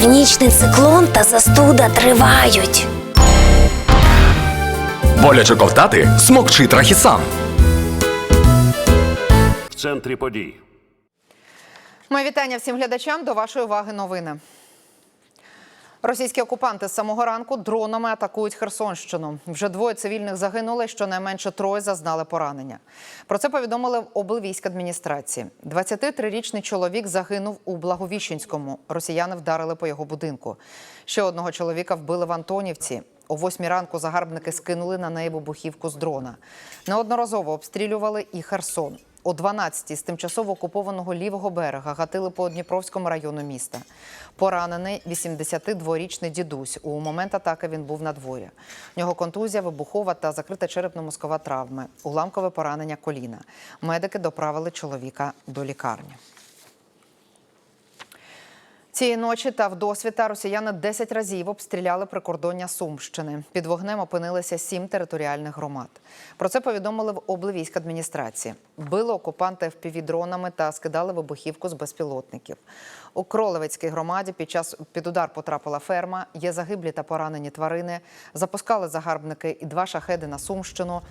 Північний циклон та застуда тривають. Боляче ковтати смокчи трахісан. в центрі подій. Моє вітання всім глядачам. До вашої уваги новини. Російські окупанти з самого ранку дронами атакують Херсонщину. Вже двоє цивільних загинули, щонайменше троє зазнали поранення. Про це повідомили в облвійськадміністрації. 23-річний чоловік загинув у Благовіщенському. Росіяни вдарили по його будинку. Ще одного чоловіка вбили в Антонівці. О восьмій ранку загарбники скинули на неї вибухівку з дрона. Неодноразово обстрілювали і Херсон. О 12-й з тимчасово окупованого лівого берега гатили по Дніпровському району міста. Поранений 82-річний дідусь. У момент атаки він був на дворі. У нього контузія, вибухова та закрита черепно-мозкова травми, уламкове поранення коліна. Медики доправили чоловіка до лікарні. Цієї ночі та вдосвіта росіяни 10 разів обстріляли прикордоння Сумщини. Під вогнем опинилися сім територіальних громад. Про це повідомили в облвійськадміністрації. Били окупанти впівдронами та скидали вибухівку з безпілотників. У Кролевецькій громаді під час під удар потрапила ферма. Є загиблі та поранені тварини. Запускали загарбники і два шахеди на Сумщину.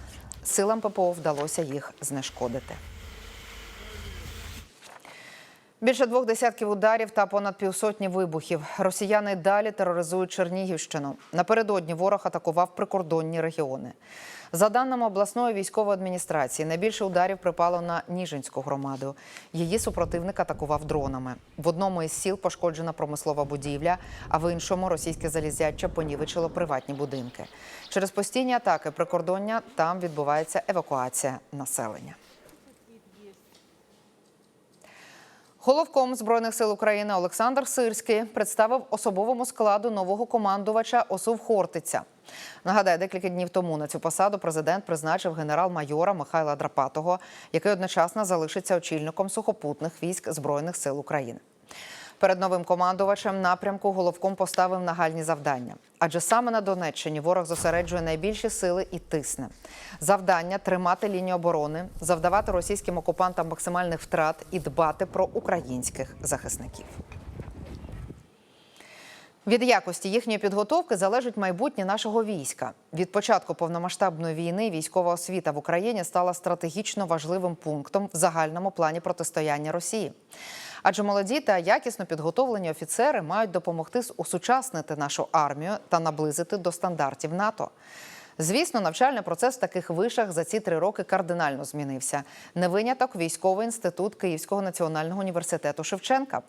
Силам ППО вдалося їх знешкодити. Більше двох десятків ударів та понад півсотні вибухів. Росіяни далі тероризують Чернігівщину. Напередодні ворог атакував прикордонні регіони. За даними обласної військової адміністрації, найбільше ударів припало на Ніжинську громаду. Її супротивник атакував дронами. В одному із сіл пошкоджена промислова будівля, а в іншому російське залізяча понівечило приватні будинки. Через постійні атаки прикордоння там відбувається евакуація населення. Головком збройних сил України Олександр Сирський представив особовому складу нового командувача ОСУВ Хортиця. Нагадаю, декілька днів тому на цю посаду президент призначив генерал-майора Михайла Драпатого, який одночасно залишиться очільником сухопутних військ збройних сил України. Перед новим командувачем напрямку головком поставив нагальні завдання. Адже саме на Донеччині ворог зосереджує найбільші сили і тисне. Завдання тримати лінію оборони, завдавати російським окупантам максимальних втрат і дбати про українських захисників. Від якості їхньої підготовки залежить майбутнє нашого війська. Від початку повномасштабної війни військова освіта в Україні стала стратегічно важливим пунктом в загальному плані протистояння Росії. Адже молоді та якісно підготовлені офіцери мають допомогти усучаснити нашу армію та наблизити до стандартів НАТО. Звісно, навчальний процес в таких вишах за ці три роки кардинально змінився. Не виняток військовий інститут Київського національного університету Шевченка.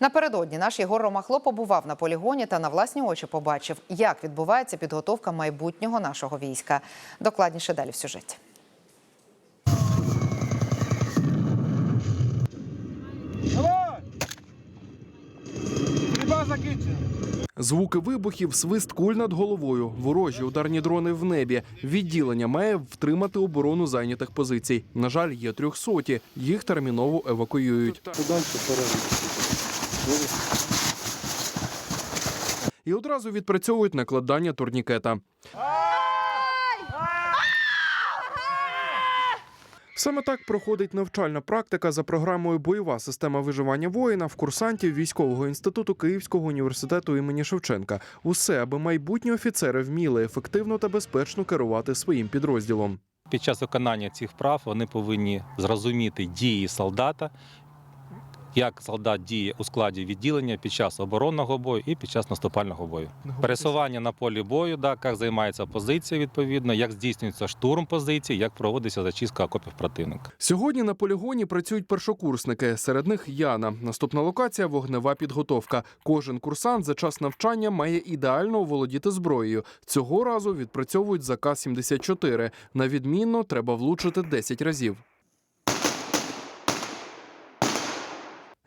Напередодні наш Єгор Ромахло побував на полігоні та на власні очі побачив, як відбувається підготовка майбутнього нашого війська. Докладніше далі в сюжеті. Закінчена. Звуки вибухів, свист куль над головою, ворожі ударні дрони в небі. Відділення має втримати оборону зайнятих позицій. На жаль, є трьохсоті. Їх терміново евакуюють. І одразу відпрацьовують накладання турнікета. Саме так проходить навчальна практика за програмою Бойова система виживання воїна в курсантів військового інституту Київського університету імені Шевченка. Усе, аби майбутні офіцери вміли ефективно та безпечно керувати своїм підрозділом. Під час виконання цих прав вони повинні зрозуміти дії солдата, як солдат діє у складі відділення під час оборонного бою і під час наступального бою. Пересування на полі бою, да, як займається позиція відповідно, як здійснюється штурм позиції, як проводиться зачистка окопів противника. Сьогодні на полігоні працюють першокурсники. Серед них Яна. Наступна локація вогнева підготовка. Кожен курсант за час навчання має ідеально оволодіти зброєю. Цього разу відпрацьовують заказ 74 На відмінно треба влучити 10 разів.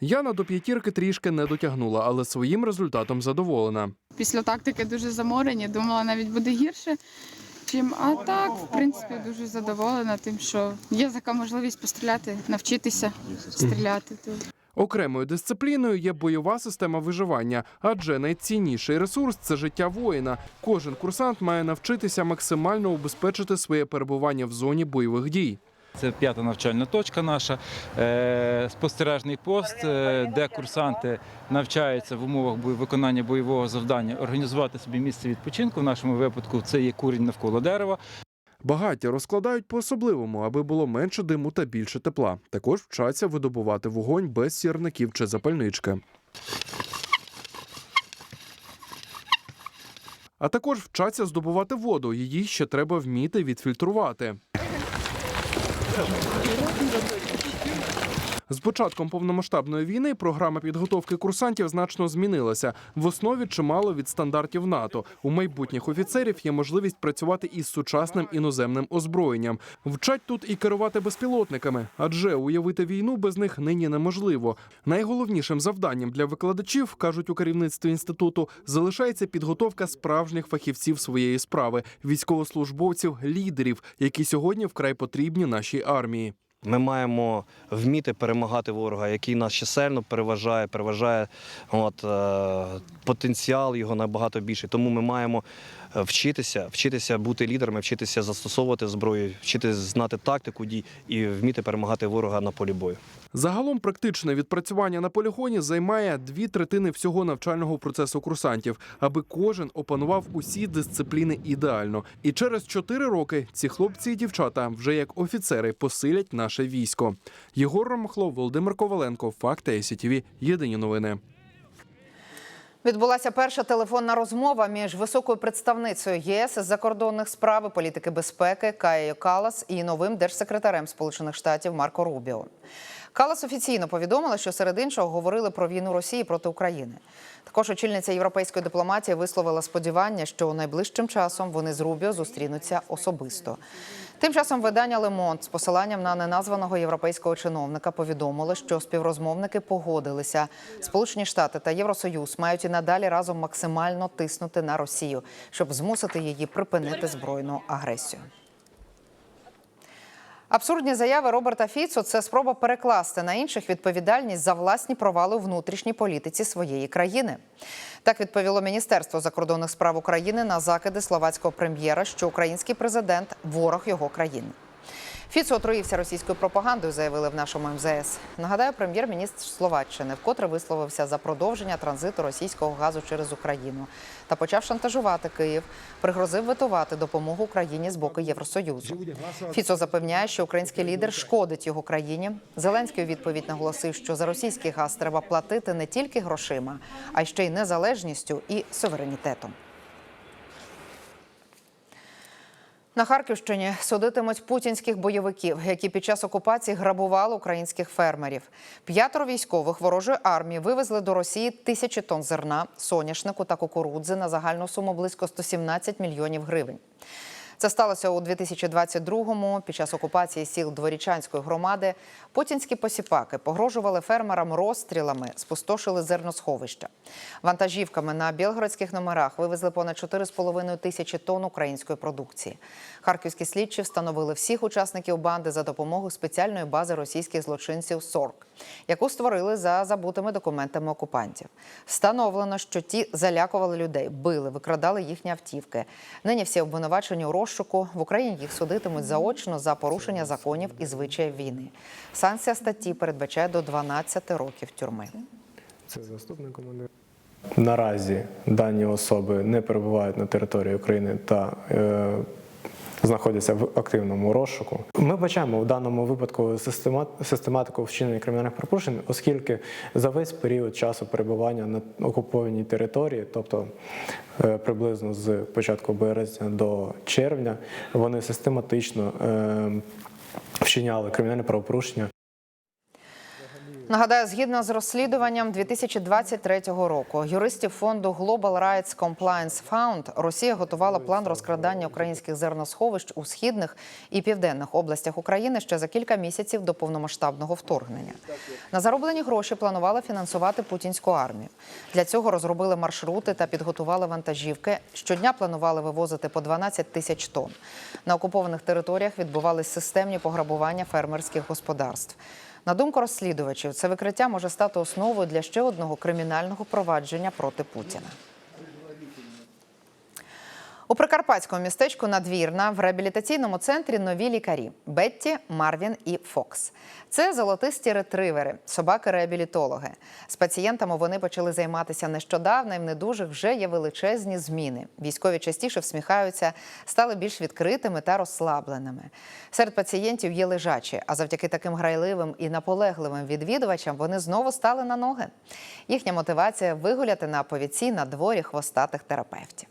Яна до п'ятірки трішки не дотягнула, але своїм результатом задоволена. Після тактики дуже заморені, думала, навіть буде гірше. Чим а так, в принципі, дуже задоволена тим, що є така можливість постріляти, навчитися стріляти. То Окремою дисципліною є бойова система виживання, адже найцінніший ресурс це життя воїна. Кожен курсант має навчитися максимально убезпечити своє перебування в зоні бойових дій. Це п'ята навчальна точка наша, е, спостережний пост, е, де курсанти навчаються в умовах виконання бойового завдання, організувати собі місце відпочинку. В нашому випадку це є курінь навколо дерева. Багаття розкладають по-особливому, аби було менше диму та більше тепла. Також вчаться видобувати вогонь без сірників чи запальнички. А також вчаться здобувати воду. Її ще треба вміти відфільтрувати. 여러분 정도 З початком повномасштабної війни програма підготовки курсантів значно змінилася. В основі чимало від стандартів НАТО. У майбутніх офіцерів є можливість працювати із сучасним іноземним озброєнням. Вчать тут і керувати безпілотниками, адже уявити війну без них нині неможливо. Найголовнішим завданням для викладачів, кажуть у керівництві інституту, залишається підготовка справжніх фахівців своєї справи, військовослужбовців, лідерів, які сьогодні вкрай потрібні нашій армії. Ми маємо вміти перемагати ворога, який нас чисельно переважає, переважає от, е, потенціал його набагато більший. Тому ми маємо е, вчитися, вчитися бути лідерами, вчитися застосовувати зброю, вчитися знати тактику дій і вміти перемагати ворога на полі бою. Загалом практичне відпрацювання на полігоні займає дві третини всього навчального процесу курсантів, аби кожен опанував усі дисципліни ідеально. І через чотири роки ці хлопці і дівчата вже як офіцери посилять наше військо. Єгор Ромахло, Володимир Коваленко, Факти СІТВ. Єдині новини. Відбулася перша телефонна розмова між високою представницею ЄС із закордонних справ і політики безпеки Каєю Калас і новим держсекретарем Сполучених Штатів Марко Рубіо. Калас офіційно повідомила, що серед іншого говорили про війну Росії проти України. Також очільниця європейської дипломатії висловила сподівання, що найближчим часом вони з Рубіо зустрінуться особисто. Тим часом видання Лемонт з посиланням на неназваного європейського чиновника повідомило, що співрозмовники погодилися. Сполучені Штати та Євросоюз мають і надалі разом максимально тиснути на Росію, щоб змусити її припинити збройну агресію. Абсурдні заяви Роберта Фіцу це спроба перекласти на інших відповідальність за власні провали у внутрішній політиці своєї країни. Так відповіло Міністерство закордонних справ України на закиди словацького прем'єра, що український президент ворог його країни. Фіцо отруївся російською пропагандою, заявили в нашому МЗС. Нагадаю, прем'єр-міністр Словаччини вкотре висловився за продовження транзиту російського газу через Україну та почав шантажувати Київ, пригрозив ветувати допомогу Україні з боку Євросоюзу. Фіцо запевняє, що український лідер шкодить його країні. Зеленський у відповідь наголосив, що за російський газ треба платити не тільки грошима, а й ще й незалежністю і суверенітетом. На Харківщині судитимуть путінських бойовиків, які під час окупації грабували українських фермерів. П'ятеро військових ворожої армії вивезли до Росії тисячі тонн зерна, соняшнику та кукурудзи на загальну суму близько 117 мільйонів гривень. Це сталося у 2022-му. Під час окупації сіл Дворічанської громади путінські посіпаки погрожували фермерам розстрілами, спустошили зерносховища. Вантажівками на білгородських номерах вивезли понад 4,5 тисячі тонн української продукції. Харківські слідчі встановили всіх учасників банди за допомогою спеціальної бази російських злочинців СОРК, яку створили за забутими документами окупантів. Встановлено, що ті залякували людей, били, викрадали їхні автівки. Нині всі обвинувачені у розшуку. В Україні їх судитимуть заочно за порушення законів і звичаїв війни. Санкція статті передбачає до 12 років тюрми. Це заступник командира. Наразі дані особи не перебувають на території України та е, знаходяться в активному розшуку. Ми бачимо в даному випадку система- систематику вчинення кримінальних пропорушень, оскільки за весь період часу перебування на окупованій території, тобто е, приблизно з початку березня до червня, вони систематично е, вчиняли кримінальне правопорушення Нагадаю, згідно з розслідуванням 2023 року, юристів фонду Global Rights Compliance Fund, Росія готувала план розкрадання українських зерносховищ у східних і південних областях України ще за кілька місяців до повномасштабного вторгнення. На зароблені гроші планували фінансувати путінську армію. Для цього розробили маршрути та підготували вантажівки. Щодня планували вивозити по 12 тисяч тонн. На окупованих територіях відбувались системні пограбування фермерських господарств. На думку розслідувачів, це викриття може стати основою для ще одного кримінального провадження проти Путіна. У прикарпатському містечку Надвірна в реабілітаційному центрі нові лікарі Бетті, Марвін і Фокс. Це золотисті ретривери, собаки-реабілітологи. З пацієнтами вони почали займатися нещодавно, і в недужих вже є величезні зміни. Військові частіше всміхаються, стали більш відкритими та розслабленими. Серед пацієнтів є лежачі, а завдяки таким грайливим і наполегливим відвідувачам вони знову стали на ноги. Їхня мотивація вигуляти на повідці на дворі хвостатих терапевтів.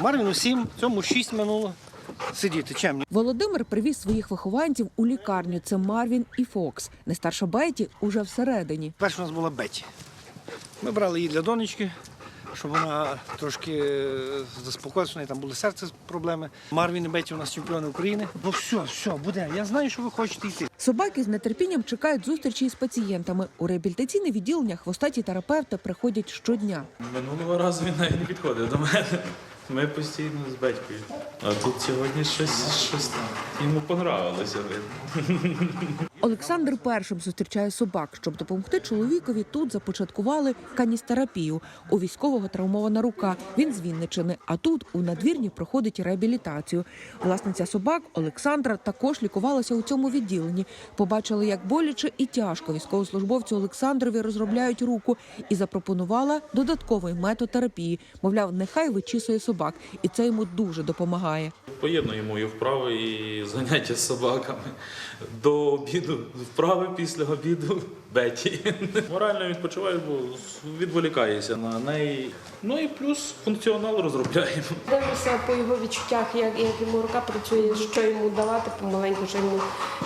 Марвіну 7, цьому 6 минуло. Сидіти, чемні. Володимир привіз своїх вихованців у лікарню. Це Марвін і Фокс. Найстарша Беті уже всередині. Перша у нас була Беті. Ми брали її для донечки, щоб вона трошки е, заспокоїлася, неї там були серце проблеми. Марвін і Беті у нас чемпіони України. Ну все, все, буде. Я знаю, що ви хочете йти. Собаки з нетерпінням чекають зустрічі із пацієнтами. У реабілітаційне відділення хвостаті терапевти приходять щодня. Минулого разу він навіть не підходив до мене. Ми постійно з батькою. А тут сьогодні щось, щось йому понравилося. Олександр першим зустрічає собак. Щоб допомогти чоловікові, тут започаткували каністерапію. У військового травмована рука. Він з Вінничини. А тут у надвірні проходить реабілітацію. Власниця собак Олександра також лікувалася у цьому відділенні. Побачили, як боляче і тяжко військовослужбовцю Олександрові розробляють руку і запропонувала додатковий метод терапії. Мовляв, нехай вичісує собак, і це йому дуже допомагає. Поєднуємо і вправи, і заняття з собаками. До обіду вправи після обіду Беті. Морально відпочиваю, бо відволікаєшся на неї. Ну і плюс функціонал розробляємо. Дивлюся по його відчуттях, як, як йому рука працює, що йому давати помаленьку, що йому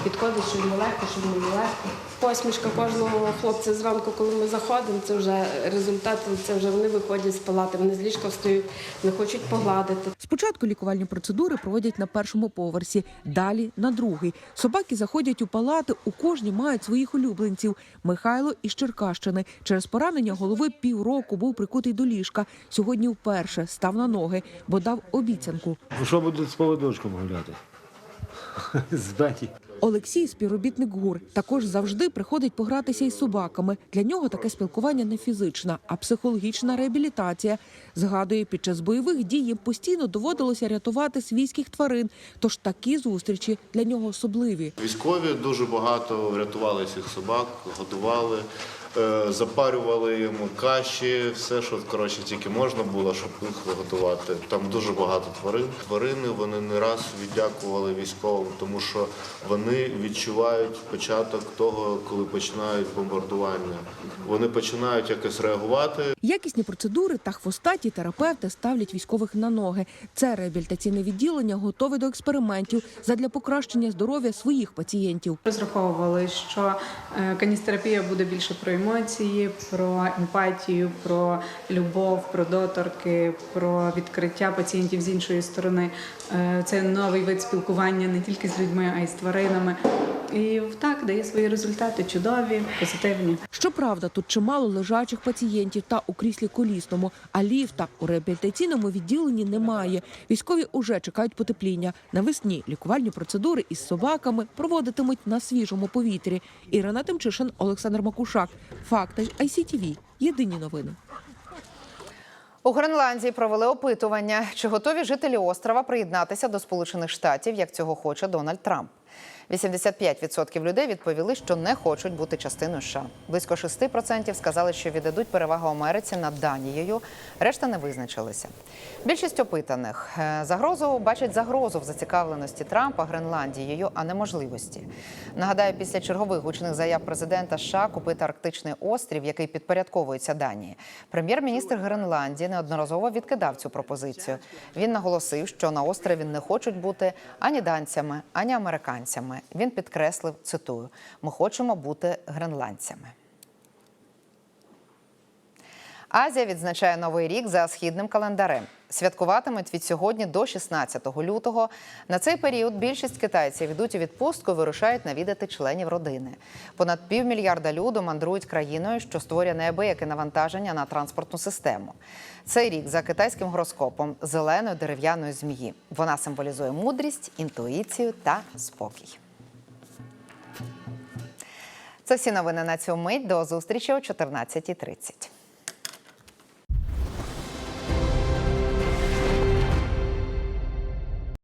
підходить, що йому легко, що йому не легко. Посмішка кожного хлопця зранку, коли ми заходимо, це вже результат, це вже вони виходять з палати, вони з ліжка встають, не хочуть погладити. Спочатку лікувальні процедури проводять на першому поверсі, далі на другий. Собаки заходять у палати, у кожній мають своїх улюбленців. Михайло із Черкащини через поранення голови півроку був прикутий до ліжка. Сьогодні вперше став на ноги, бо дав обіцянку. Що буде з поводочком гуляти? З Беті. Олексій, співробітник ГУР, також завжди приходить погратися із собаками. Для нього таке спілкування не фізична, а психологічна реабілітація. Згадує, під час бойових дій їм постійно доводилося рятувати свійських тварин. Тож такі зустрічі для нього особливі. Військові дуже багато врятували цих собак, годували, запарювали йому каші, все, що коротше тільки можна було, щоб їх готувати. Там дуже багато тварин. Тварини вони не раз віддякували військовим, тому що вони відчувають початок того, коли починають бомбардування. Вони починають якось реагувати. Якісні процедури та хвостаті терапевти ставлять військових на ноги. Це реабілітаційне відділення готове до експериментів задля покращення здоров'я своїх пацієнтів. Розраховували, що е, каністерапія буде більше про емоції, про емпатію, про любов, про доторки, про відкриття пацієнтів з іншої сторони. Е, Це новий вид спілкування не тільки з людьми, а й з тваринами. І так дає свої результати чудові, позитивні. Щоправда, тут чимало лежачих пацієнтів та у кріслі колісному, а ліфта у реабілітаційному відділенні немає. Військові уже чекають потепління. Навесні лікувальні процедури із собаками проводитимуть на свіжому повітрі. Ірина Тимчишин, Олександр Макушак. Факти ICTV. Єдині новини. У Гренландії провели опитування, чи готові жителі острова приєднатися до Сполучених Штатів, як цього хоче Дональд Трамп. 85% людей відповіли, що не хочуть бути частиною США. Близько 6% сказали, що віддадуть перевагу Америці над Данією. Решта не визначилися. Більшість опитаних е, загрозу бачать загрозу в зацікавленості Трампа Гренландією, а не можливості. Нагадаю, після чергових гучних заяв президента США купити арктичний острів, який підпорядковується Данії. Прем'єр-міністр Гренландії неодноразово відкидав цю пропозицію. Він наголосив, що на острові не хочуть бути ані данцями, ані американцями. Він підкреслив, цитую: ми хочемо бути гренландцями. Азія відзначає новий рік за східним календарем. Святкуватимуть від сьогодні до 16 лютого. На цей період більшість китайців йдуть у відпустку, і вирушають навідати членів родини. Понад півмільярда люду мандрують країною, що створює неабияке навантаження на транспортну систему. Цей рік за китайським гороскопом зеленої дерев'яної змії. Вона символізує мудрість, інтуїцію та спокій. Це всі новини на цю мить. До зустрічі о 14.30.